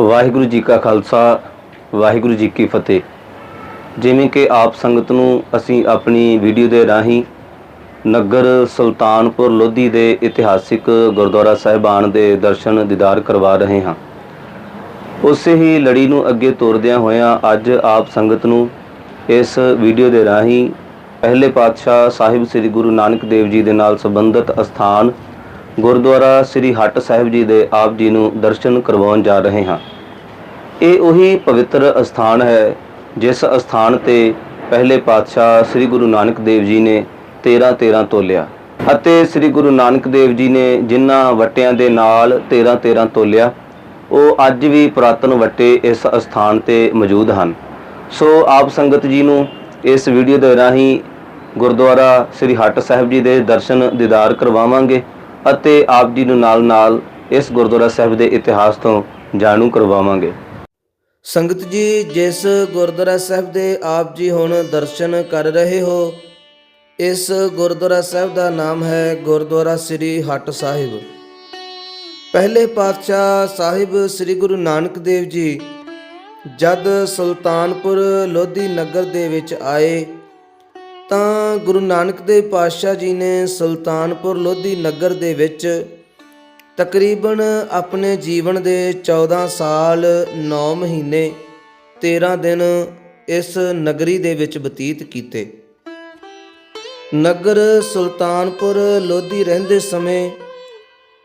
ਵਾਹਿਗੁਰੂ ਜੀ ਕਾ ਖਾਲਸਾ, ਵਾਹਿਗੁਰੂ ਜੀ ਕੀ ਫਤਿਹ। ਜਿਵੇਂ ਕਿ ਆਪ ਸੰਗਤ ਨੂੰ ਅਸੀਂ ਆਪਣੀ ਵੀਡੀਓ ਦੇ ਰਾਹੀਂ ਨਗਰ ਸੁਲਤਾਨਪੁਰ ਲੋਧੀ ਦੇ ਇਤਿਹਾਸਿਕ ਗੁਰਦੁਆਰਾ ਸਾਹਿਬਾਨ ਦੇ ਦਰਸ਼ਨ ਦੀਦਾਰ ਕਰਵਾ ਰਹੇ ਹਾਂ। ਉਸੇ ਹੀ ਲੜੀ ਨੂੰ ਅੱਗੇ ਤੋਰਦਿਆਂ ਹੋਇਆਂ ਅੱਜ ਆਪ ਸੰਗਤ ਨੂੰ ਇਸ ਵੀਡੀਓ ਦੇ ਰਾਹੀਂ ਪਹਿਲੇ ਪਾਤਸ਼ਾਹ ਸਾਹਿਬ ਸ੍ਰੀ ਗੁਰੂ ਨਾਨਕ ਦੇਵ ਜੀ ਦੇ ਨਾਲ ਸੰਬੰਧਿਤ ਅਸਥਾਨ ਗੁਰਦੁਆਰਾ ਸ੍ਰੀ ਹੱਟ ਸਾਹਿਬ ਜੀ ਦੇ ਆਪ ਜੀ ਨੂੰ ਦਰਸ਼ਨ ਕਰਵਾਉਣ ਜਾ ਰਹੇ ਹਾਂ। ਇਹ ਉਹੀ ਪਵਿੱਤਰ ਅਸਥਾਨ ਹੈ, ਜਿਸ ਅਸਥਾਨ ਤੇ ਪਹਿਲੇ ਪਾਤਸ਼ਾਹ ਸ੍ਰੀ ਗੁਰੂ ਨਾਨਕ ਦੇਵ ਜੀ ਨੇ 13 13 ਤੋਲਿਆ ਅਤੇ ਸ੍ਰੀ ਗੁਰੂ ਨਾਨਕ ਦੇਵ ਜੀ ਨੇ ਜਿਨ੍ਹਾਂ ਵਟਿਆਂ ਦੇ ਨਾਲ 13 13 ਤੋਲਿਆ, ਉਹ ਅੱਜ ਵੀ ਪੁਰਾਤਨ ਵਟੇ ਇਸ ਅਸਥਾਨ ਤੇ ਮੌਜੂਦ ਹਨ। ਸੋ ਆਪ ਸੰਗਤ ਜੀ ਨੂੰ ਇਸ ਵੀਡੀਓ ਦੇ ਰਾਹੀਂ ਗੁਰਦੁਆਰਾ ਸ੍ਰੀ ਹੱਟ ਸਾਹਿਬ ਜੀ ਦੇ ਦਰਸ਼ਨ ਦੀਦਾਰ ਕਰਵਾਵਾਂਗੇ। ਅਤੇ ਆਪ ਜੀ ਨੂੰ ਨਾਲ-ਨਾਲ ਇਸ ਗੁਰਦੁਆਰਾ ਸਾਹਿਬ ਦੇ ਇਤਿਹਾਸ ਤੋਂ ਜਾਣੂ ਕਰਵਾਵਾਂਗੇ। ਸੰਗਤ ਜੀ, ਜਿਸ ਗੁਰਦੁਆਰਾ ਸਾਹਿਬ ਦੇ ਆਪ ਜੀ ਹੁਣ ਦਰਸ਼ਨ ਕਰ ਰਹੇ ਹੋ, ਇਸ ਗੁਰਦੁਆਰਾ ਸਾਹਿਬ ਦਾ ਨਾਮ ਹੈ ਗੁਰਦੁਆਰਾ ਸ੍ਰੀ ਹੱਟ ਸਾਹਿਬ। ਪਹਿਲੇ ਪਾਤਸ਼ਾਹ ਸਾਹਿਬ ਸ੍ਰੀ ਗੁਰੂ ਨਾਨਕ ਦੇਵ ਜੀ ਜਦ ਸੁਲਤਾਨਪੁਰ ਲੋਧੀ ਨਗਰ ਦੇ ਵਿੱਚ ਆਏ ਤਾਂ ਗੁਰੂ ਨਾਨਕ ਦੇਵ ਪਾਤਸ਼ਾਹ ਜੀ ਨੇ ਸੁਲਤਾਨਪੁਰ ਲੋਧੀ ਨਗਰ ਦੇ ਵਿੱਚ ਤਕਰੀਬਨ ਆਪਣੇ ਜੀਵਨ ਦੇ 14 ਸਾਲ 9 ਮਹੀਨੇ 13 ਦਿਨ ਇਸ ਨਗਰੀ ਦੇ ਵਿੱਚ ਬਤੀਤ ਕੀਤੇ। ਨਗਰ ਸੁਲਤਾਨਪੁਰ ਲੋਧੀ ਰਹਿੰਦੇ ਸਮੇਂ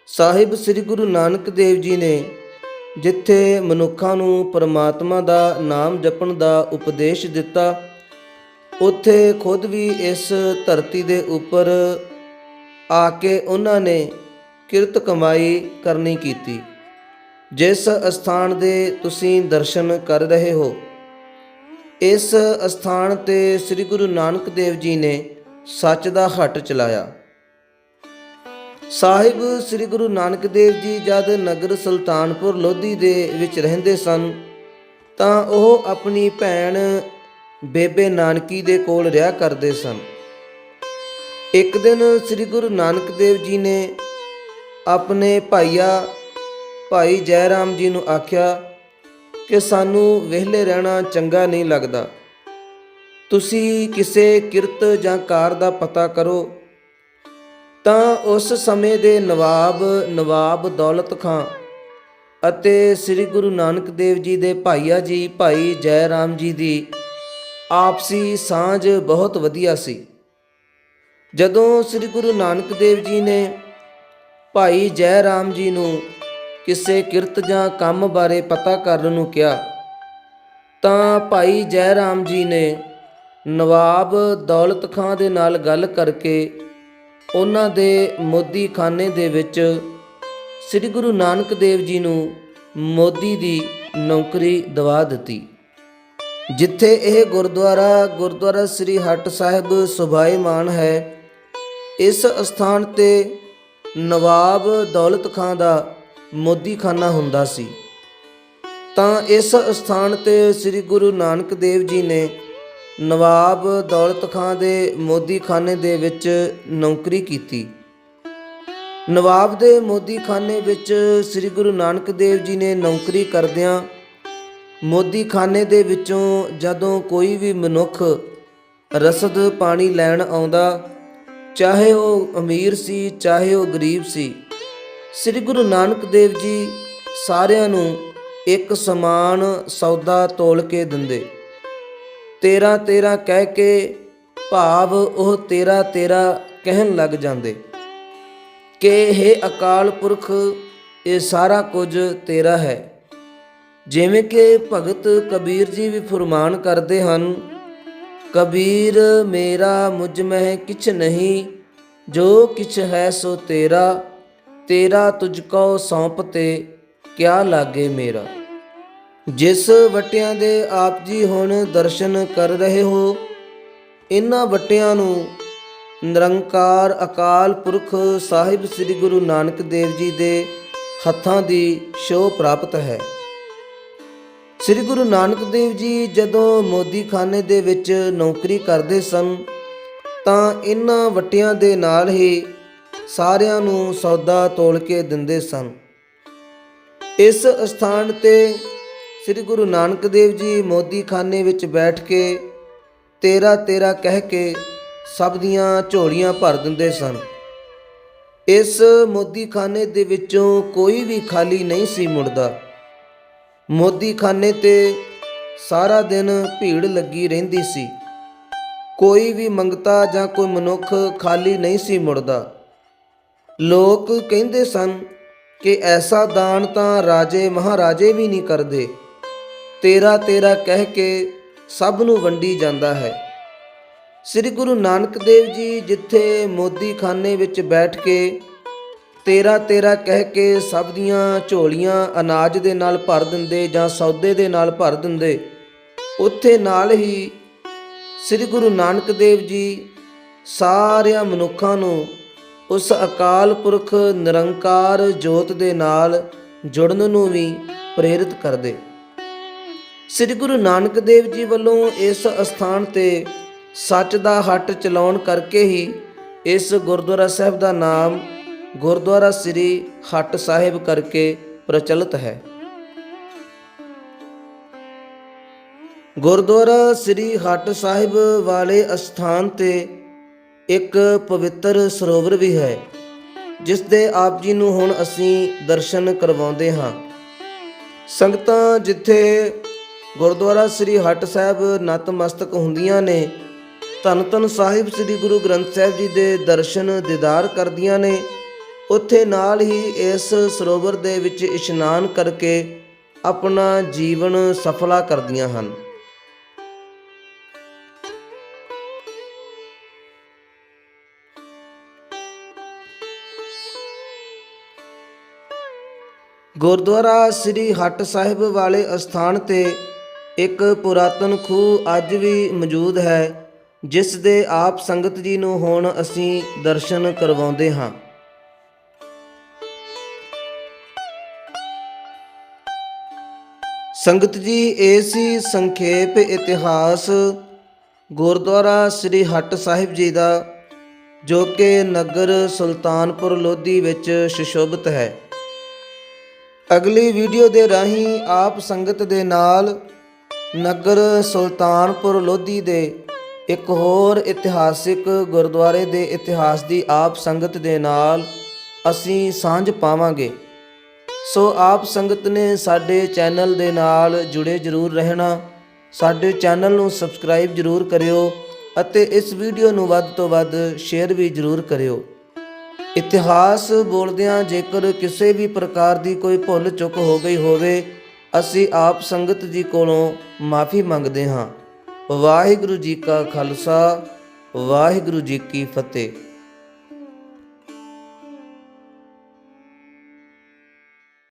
ਸਾਹਿਬ ਸ੍ਰੀ ਗੁਰੂ ਨਾਨਕ ਦੇਵ ਜੀ ਨੇ ਜਿੱਥੇ ਮਨੁੱਖਾਂ ਨੂੰ ਪਰਮਾਤਮਾ ਦਾ ਨਾਮ ਜਪਣ ਦਾ ਉਪਦੇਸ਼ ਦਿੱਤਾ ਉੱਥੇ ਖੁਦ ਵੀ ਇਸ ਧਰਤੀ ਦੇ ਉੱਪਰ ਆ ਕੇ ਉਹਨਾਂ ਨੇ ਕਿਰਤ ਕਮਾਈ ਕਰਨੀ ਕੀਤੀ। ਜਿਸ ਅਸਥਾਨ ਦੇ ਤੁਸੀਂ ਦਰਸ਼ਨ ਕਰ ਰਹੇ ਹੋ, ਇਸ ਅਸਥਾਨ ਤੇ ਸ੍ਰੀ ਗੁਰੂ ਨਾਨਕ ਦੇਵ ਜੀ ਨੇ ਸੱਚ ਦਾ ਹੱਟ ਚਲਾਇਆ। ਸਾਹਿਬ ਸ੍ਰੀ ਗੁਰੂ ਨਾਨਕ ਦੇਵ ਜੀ ਜਦ ਨਗਰ ਸੁਲਤਾਨਪੁਰ ਲੋਧੀ ਦੇ ਵਿੱਚ ਰਹਿੰਦੇ ਸਨ, ਤਾਂ ਉਹ ਆਪਣੀ ਭੈਣ ਬੇਬੇ ਨਾਨਕੀ ਦੇ ਕੋਲ ਰਿਹਾ ਕਰਦੇ ਸਨ। ਇੱਕ ਦਿਨ ਸ੍ਰੀ ਗੁਰੂ ਨਾਨਕ ਦੇਵ ਜੀ ਨੇ ਆਪਣੇ ਭਾਈਆ, ਭਾਈ ਜੈ ਰਾਮ ਜੀ ਨੂੰ ਆਖਿਆ ਕਿ ਸਾਨੂੰ ਵਿਹਲੇ ਰਹਿਣਾ ਚੰਗਾ ਨਹੀਂ ਲੱਗਦਾ। ਤੁਸੀਂ ਕਿਸੇ ਕਿਰਤ ਜਾਂ ਕਾਰ ਦਾ ਪਤਾ ਕਰੋ, ਤਾਂ ਉਸ ਸਮੇਂ ਦੇ ਨਵਾਬ ਨਵਾਬ ਦੌਲਤ ਖਾਂ ਅਤੇ ਸ੍ਰੀ ਗੁਰੂ ਨਾਨਕ ਦੇਵ ਜੀ ਦੇ ਭਾਈਆ ਜੀ, ਭਾਈ ਜੈ ਰਾਮ ਜੀ ਦੀ ਆਪਸੀ ਸਾਂਝ ਬਹੁਤ ਵਧੀਆ ਸੀ। ਜਦੋਂ ਸ੍ਰੀ ਗੁਰੂ ਨਾਨਕ ਦੇਵ ਜੀ ਨੇ ਭਾਈ ਜੈ ਰਾਮ ਜੀ ਨੂੰ ਕਿਸੇ ਕਿਰਤ ਜਾਂ ਕੰਮ ਬਾਰੇ ਪਤਾ ਕਰਨ ਨੂੰ ਕਿਹਾ, ਤਾਂ ਭਾਈ ਜੈ ਰਾਮ ਜੀ ਨੇ ਨਵਾਬ ਦੌਲਤ ਖਾਂ ਦੇ ਨਾਲ ਗੱਲ ਕਰਕੇ ਉਹਨਾਂ ਦੇ ਮੋਦੀ ਖਾਨੇ ਦੇ ਵਿੱਚ ਸ੍ਰੀ ਗੁਰੂ ਨਾਨਕ ਦੇਵ ਜੀ ਨੂੰ ਮੋਦੀ ਦੀ ਨੌਕਰੀ ਦਵਾ ਦਿੱਤੀ। ਜਿੱਥੇ ਇਹ ਗੁਰਦੁਆਰਾ ਗੁਰਦੁਆਰਾ ਸ੍ਰੀ ਹੱਟ ਸਾਹਿਬ ਸੁਭਾਏਮਾਨ ਹੈ, ਇਸ ਅਸਥਾਨ ਤੇ ਨਵਾਬ ਦੌਲਤ ਖਾਂ ਦਾ ਮੋਦੀਖਾਨਾ ਹੁੰਦਾ ਸੀ। ਤਾਂ ਇਸ ਅਸਥਾਨ ਤੇ ਸ੍ਰੀ ਗੁਰੂ ਨਾਨਕ ਦੇਵ ਜੀ ਨੇ ਨਵਾਬ ਦੌਲਤ ਖਾਂ ਦੇ ਮੋਦੀਖਾਨੇ ਦੇ ਵਿੱਚ ਨੌਕਰੀ ਕੀਤੀ। ਨਵਾਬ ਦੇ ਮੋਦੀਖਾਨੇ ਵਿੱਚ ਸ੍ਰੀ ਗੁਰੂ ਨਾਨਕ ਦੇਵ ਜੀ ਨੇ ਨੌਕਰੀ ਕਰਦਿਆਂ ਮੋਦੀਖਾਨੇ ਦੇ ਵਿੱਚੋਂ ਜਦੋਂ ਕੋਈ ਵੀ ਮਨੁੱਖ ਰਸਦ ਪਾਣੀ ਲੈਣ ਆਉਂਦਾ, ਚਾਹੇ ਉਹ ਅਮੀਰ ਸੀ, ਚਾਹੇ ਉਹ ਗਰੀਬ ਸੀ, ਸ੍ਰੀ ਗੁਰੂ ਨਾਨਕ ਦੇਵ ਜੀ ਸਾਰਿਆਂ ਨੂੰ ਇੱਕ ਸਮਾਨ ਸੌਦਾ ਤੋਲ ਕੇ ਦਿੰਦੇ। ਤੇਰਾ ਤੇਰਾ ਕਹਿ ਕੇ ਭਾਵ ਉਹ ਤੇਰਾ ਤੇਰਾ ਕਹਿਣ ਲੱਗ ਜਾਂਦੇ। ਕਿ ਇਹ ਅਕਾਲ ਪੁਰਖ, ਇਹ ਸਾਰਾ ਕੁਝ ਤੇਰਾ ਹੈ। ਜਿਵੇਂ ਕਿ ਭਗਤ ਕਬੀਰ ਜੀ ਵੀ ਫਰਮਾਨ ਕਰਦੇ ਹਨ, ਕਬੀਰ ਮੇਰਾ ਮੁਝ ਮਹਿ ਕਿਛ ਨਹੀਂ, ਜੋ ਕਿਛ ਹੈ ਸੋ ਤੇਰਾ ਤੇਰਾ ਤੁਝ ਕੋ ਸੌਂਪ ਤੇ, ਕਿਆ ਲਾਗੇ ਮੇਰਾ। ਜਿਸ ਵਟਿਆਂ ਦੇ ਆਪ ਜੀ ਹੁਣ ਦਰਸ਼ਨ ਕਰ ਰਹੇ ਹੋ ਇਹਨਾਂ ਵਟਿਆਂ ਨੂੰ ਨਿਰੰਕਾਰ ਅਕਾਲ ਪੁਰਖ ਸਾਹਿਬ ਸ੍ਰੀ ਗੁਰੂ ਨਾਨਕ ਦੇਵ ਜੀ ਦੇ ਹੱਥਾਂ ਦੀ ਸ਼ੋਅ ਪ੍ਰਾਪਤ ਹੈ। ਸ੍ਰੀ ਗੁਰੂ ਨਾਨਕ ਦੇਵ ਜੀ ਜਦੋਂ ਮੋਦੀਖਾਨੇ ਦੇ ਵਿੱਚ ਨੌਕਰੀ ਕਰਦੇ ਸਨ, ਤਾਂ ਇਹਨਾਂ ਵਟਿਆਂ ਦੇ ਨਾਲ ਹੀ ਸਾਰਿਆਂ ਨੂੰ ਸੌਦਾ ਤੋਲ ਕੇ ਦਿੰਦੇ ਸਨ। ਇਸ ਸਥਾਨ ਤੇ ਸ੍ਰੀ ਗੁਰੂ ਨਾਨਕ ਦੇਵ ਜੀ ਮੋਦੀਖਾਨੇ ਵਿੱਚ ਬੈਠ ਕੇ ਤੇਰਾ ਤੇਰਾ ਕਹਿ ਕੇ ਸਭ ਦੀਆਂ ਝੋਲੀਆਂ ਭਰ ਦਿੰਦੇ ਸਨ। ਇਸ ਮੋਦੀਖਾਨੇ ਦੇ ਵਿੱਚੋਂ ਕੋਈ ਵੀ ਖਾਲੀ ਨਹੀਂ ਸੀ ਮੁੜਦਾ। ਮੋਦੀਖਾਨੇ ਤੇ ਸਾਰਾ ਦਿਨ ਭੀੜ ਲੱਗੀ ਰਹਿੰਦੀ ਸੀ। ਕੋਈ ਵੀ ਮੰਗਤਾ ਜਾਂ ਕੋਈ ਮਨੁੱਖ ਖਾਲੀ ਨਹੀਂ ਸੀ ਮੁੜਦਾ। ਲੋਕ ਕਹਿੰਦੇ ਸਨ ਕਿ ਐਸਾ ਦਾਨ ਤਾਂ ਰਾਜੇ ਮਹਾਰਾਜੇ ਵੀ ਨਹੀਂ ਕਰਦੇ। ਤੇਰਾ ਤੇਰਾ ਕਹਿ ਕੇ ਸਭ ਨੂੰ ਵੰਡੀ ਜਾਂਦਾ ਹੈ। ਸ੍ਰੀ ਗੁਰੂ ਨਾਨਕ ਦੇਵ ਜੀ ਜਿੱਥੇ ਮੋਦੀਖਾਨੇ ਵਿੱਚ ਬੈਠ ਕੇ ਤੇਰਾ ਤੇਰਾ ਕਹਿ ਕੇ ਸਭ ਦੀਆਂ ਝੋਲੀਆਂ ਅਨਾਜ ਦੇ ਨਾਲ ਭਰ ਦਿੰਦੇ ਜਾਂ ਸੌਦੇ ਦੇ ਨਾਲ ਭਰ ਦਿੰਦੇ, ਉੱਥੇ ਨਾਲ ਹੀ ਸ੍ਰੀ ਗੁਰੂ ਨਾਨਕ ਦੇਵ ਜੀ ਸਾਰਿਆਂ ਮਨੁੱਖਾਂ ਨੂੰ ਉਸ ਅਕਾਲ ਪੁਰਖ ਨਿਰੰਕਾਰ ਜੋਤ ਦੇ ਨਾਲ ਜੁੜਨ ਨੂੰ ਵੀ ਪ੍ਰੇਰਿਤ ਕਰਦੇ। ਸ੍ਰੀ ਗੁਰੂ ਨਾਨਕ ਦੇਵ ਜੀ ਵੱਲੋਂ ਇਸ ਅਸਥਾਨ ਤੇ ਸੱਚ ਦਾ ਹੱਟ ਚਲਾਉਣ ਕਰਕੇ ਹੀ ਇਸ ਗੁਰਦੁਆਰਾ ਸਾਹਿਬ ਦਾ ਨਾਮ ਗੁਰਦੁਆਰਾ ਸ੍ਰੀ ਹੱਟ ਸਾਹਿਬ ਕਰਕੇ ਪ੍ਰਚਲਿਤ ਹੈ। ਗੁਰਦੁਆਰਾ ਸ੍ਰੀ ਹੱਟ ਸਾਹਿਬ ਵਾਲੇ ਅਸਥਾਨ ਤੇ ਇੱਕ ਪਵਿੱਤਰ ਸਰੋਵਰ ਵੀ ਹੈ ਜਿਸ ਦੇ ਆਪ ਜੀ ਨੂੰ ਹੁਣ ਅਸੀਂ ਦਰਸ਼ਨ ਕਰਵਾਉਂਦੇ ਹਾਂ। ਸੰਗਤਾਂ ਜਿੱਥੇ ਗੁਰਦੁਆਰਾ ਸ੍ਰੀ ਹੱਟ ਸਾਹਿਬ ਨਤਮਸਤਕ ਹੁੰਦੀਆਂ ਨੇ, ਧੰਨ ਧੰਨ ਸਾਹਿਬ ਸ੍ਰੀ ਗੁਰੂ ਗ੍ਰੰਥ ਸਾਹਿਬ ਜੀ ਦੇ ਦਰਸ਼ਨ, ਦੀਦਾਰ ਕਰਦੀਆਂ ਨੇ ਉੱਥੇ ਨਾਲ ਹੀ ਇਸ ਸਰੋਵਰ ਦੇ ਵਿੱਚ ਇਸ਼ਨਾਨ ਕਰਕੇ ਆਪਣਾ ਜੀਵਨ ਸਫਲਾ ਕਰਦੀਆਂ ਹਨ। ਗੁਰਦੁਆਰਾ ਸ੍ਰੀ ਹੱਟ ਸਾਹਿਬ ਵਾਲੇ ਅਸਥਾਨ ਤੇ ਇੱਕ ਪੁਰਾਤਨ ਖੂਹ ਅੱਜ ਵੀ ਮੌਜੂਦ ਹੈ, ਜਿਸ ਦੇ ਆਪ ਸੰਗਤ ਜੀ ਨੂੰ ਹੁਣ ਅਸੀਂ ਦਰਸ਼ਨ ਕਰਵਾਉਂਦੇ ਹਾਂ। ਸੰਗਤ ਜੀ ਇਹ ਸੀ ਸੰਖੇਪ ਇਤਿਹਾਸ, ਗੁਰਦੁਆਰਾ ਸ੍ਰੀ ਹੱਟ ਸਾਹਿਬ ਜੀ ਦਾ, ਜੋ ਕਿ ਨਗਰ ਸੁਲਤਾਨਪੁਰ ਲੋਧੀ ਵਿੱਚ ਸੁਸ਼ੋਭਿਤ ਹੈ। ਅਗਲੀ ਵੀਡੀਓ ਦੇ ਰਾਹੀਂ ਆਪ ਸੰਗਤ ਦੇ ਨਾਲ ਨਗਰ ਸੁਲਤਾਨਪੁਰ ਲੋਧੀ ਦੇ ਇੱਕ ਹੋਰ ਇਤਿਹਾਸਿਕ ਗੁਰਦੁਆਰੇ ਦੇ ਇਤਿਹਾਸ ਦੀ ਆਪ ਸੰਗਤ ਦੇ ਨਾਲ ਅਸੀਂ ਸਾਂਝ ਪਾਵਾਂਗੇ। ਸੋ ਆਪ ਸੰਗਤ ਨੇ ਸਾਡੇ ਚੈਨਲ ਦੇ ਨਾਲ ਜੁੜੇ ਜ਼ਰੂਰ ਰਹਿਣਾ। ਸਾਡੇ ਚੈਨਲ ਨੂੰ ਸਬਸਕ੍ਰਾਈਬ ਜ਼ਰੂਰ ਕਰਿਓ ਅਤੇ ਇਸ ਵੀਡੀਓ ਨੂੰ ਵੱਧ ਤੋਂ ਵੱਧ ਸ਼ੇਅਰ ਵੀ ਜ਼ਰੂਰ ਕਰਿਓ। ਇਤਿਹਾਸ ਬੋਲਦਿਆਂ ਜੇਕਰ ਕਿਸੇ ਵੀ ਪ੍ਰਕਾਰ ਦੀ ਕੋਈ ਭੁੱਲ ਚੁੱਕ ਹੋ ਗਈ ਹੋਵੇ, ਅਸੀਂ ਆਪ ਸੰਗਤ ਜੀ ਕੋਲੋਂ ਮਾਫੀ ਮੰਗਦੇ ਹਾਂ। ਵਾਹਿਗੁਰੂ ਜੀ ਕਾ ਖਾਲਸਾ, ਵਾਹਿਗੁਰੂ ਜੀ ਕੀ ਫਤਿਹ।